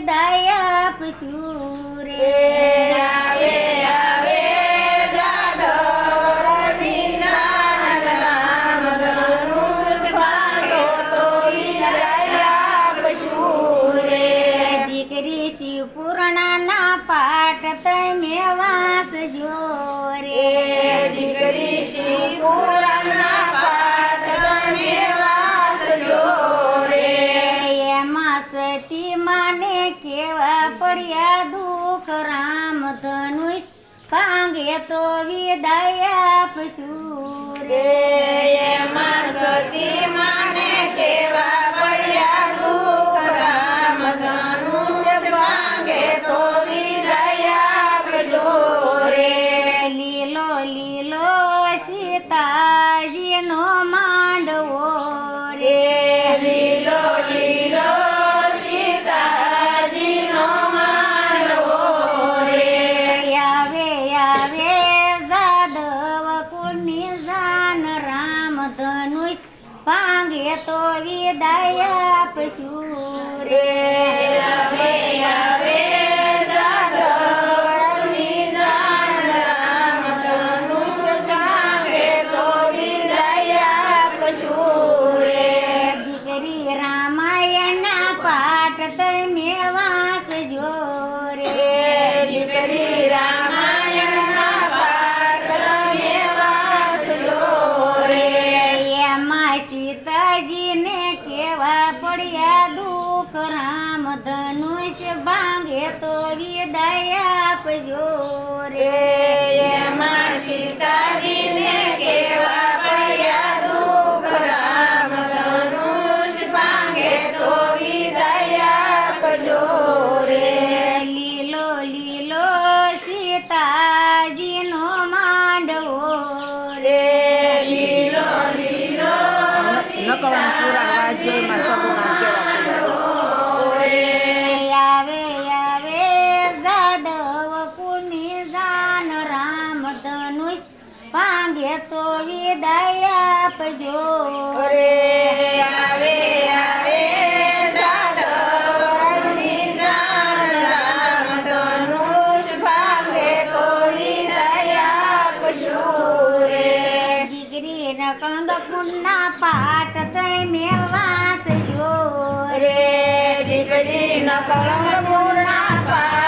દયા આપશું રે. રામ ધનુષ ભાંગે તો વિદાય આપશું. રે માં સતી માં પાંગે તો વિદાય આપશું. રે હવે હવે આપજો રે દયા આપજો. અરે આવે આવે કંદ કુના પાટ તય મેવાસ જો. રે દીકરી ન કંદ પૂર્ણા પાટ